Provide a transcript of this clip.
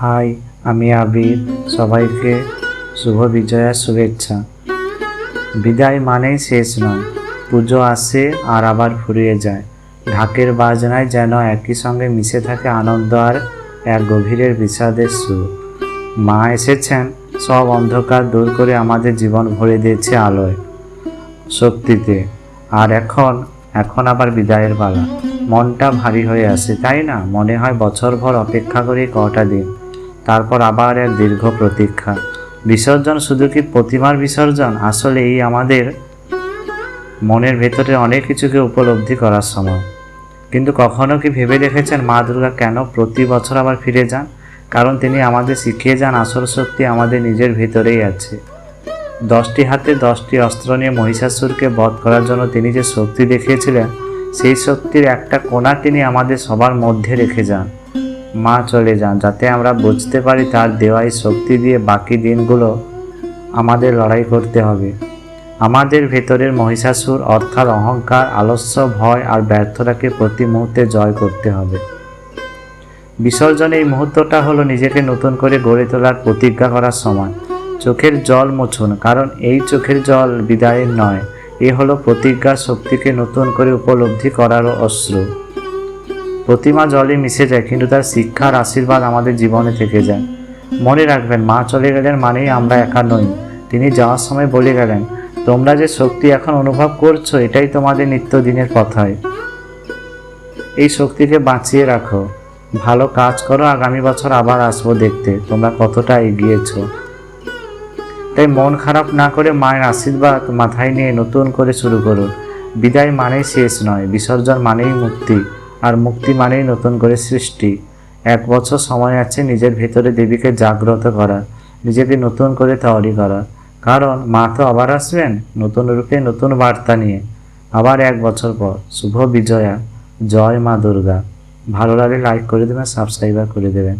High, আমি আবির। সবাইকে শুভ বিজয়ার শুভেচ্ছা। বিদায় মানেই শেষ নয়। পুজো আসে আর আবার ফুরিয়ে যায়। ঢাকের বাজনায় যেন একই সঙ্গে মিশে থাকে আনন্দ আর এক গভীরের বিষাদের সুর। মা এসেছেন, সব অন্ধকার দূর করে আমাদের জীবন ভরে দিয়েছে আলোয়। শক্তিতে। আর এখন এখন আবার বিদায়ের পালা। মনটা ভারী হয়ে আসে, তাই না? মনে হয় বছরভর অপেক্ষা করি কটা দিন। তারপর আবার এক দীর্ঘ প্রতীক্ষা। বিসর্জন শুধু কি প্রতিমার বিসর্জন? আসলে এই আমাদের মনের ভেতরে অনেক কিছুকে উপলব্ধি করার সময়। কিন্তু কখনো কি ভেবে দেখেছেন মা দুর্গা কেন প্রতি বছর আবার ফিরে যান? কারণ তিনি আমাদের শিখিয়ে যান আসল শক্তি আমাদের নিজের ভেতরেই আছে। দশটি হাতে দশটি অস্ত্র নিয়ে মহিষাসুরকে বধ করার জন্য তিনি যে শক্তি দেখিয়েছিলেন, সেই শক্তির একটা কোণা তিনি আমাদের সবার মধ্যে রেখে যান। মা চলে যান, যাতে আমরা বুঝতে পারি তার দেওয়াই শক্তি দিয়ে বাকি দিনগুলো আমাদের লড়াই করতে হবে। আমাদের ভেতরের মহিষাসুর অর্থাৎ অহংকার, আলস্য, ভয় আর ব্যর্থতাকে প্রতি মুহূর্তে জয় করতে হবে। বিসর্জনে এই মুহূর্তটা হলো নিজেকে নতুন করে গড়ে তোলার প্রতিজ্ঞা করার সময়। চোখের জল মুছুন, কারণ এই চোখের জল বিদায়ের নয়, এ হলো প্রতিজ্ঞার শক্তিকে নতুন করে উপলব্ধি করারও অস্ত্র প্রতিমা জলে মিশে যায়, কিন্তু তার শিক্ষার আশীর্বাদ আমাদের জীবনে থেকে যায়। মনে রাখবেন, মা চলে গেলেন মানেই আমরা একা নই। তিনি যাওয়ার সময় বলে গেলেন, তোমরা যে শক্তি এখন অনুভব করছ, এটাই তোমাদের নিত্যদিনের কথায় এই শক্তিকে বাঁচিয়ে রাখো। ভালো কাজ করো, আগামী বছর আবার আসব দেখতে। তোমরা কতটা এগিয়েছো? তাই মন খারাপ না করে মায়ের আশীর্বাদ মাথায় নিয়ে নতুন করে শুরু করুন। বিদায় মানেই শেষ নয়, বিসর্জন মানেই মুক্তি। আর মুক্তি মানেই নতুন করে সৃষ্টি। এক বছর সময় আছে নিজের ভেতরে দেবীকে জাগ্রত করা, নিজেকে নতুন করে তৈরি করা। কারণ মা তো আবার আসবেন, নতুন রূপে নতুন বার্তা নিয়ে। আবার এক বছর পর। শুভ বিজয়া। জয় মা দুর্গা। ভালো লাগলে লাইক করে দেবেন সাবস্ক্রাইবার করে দেবেন।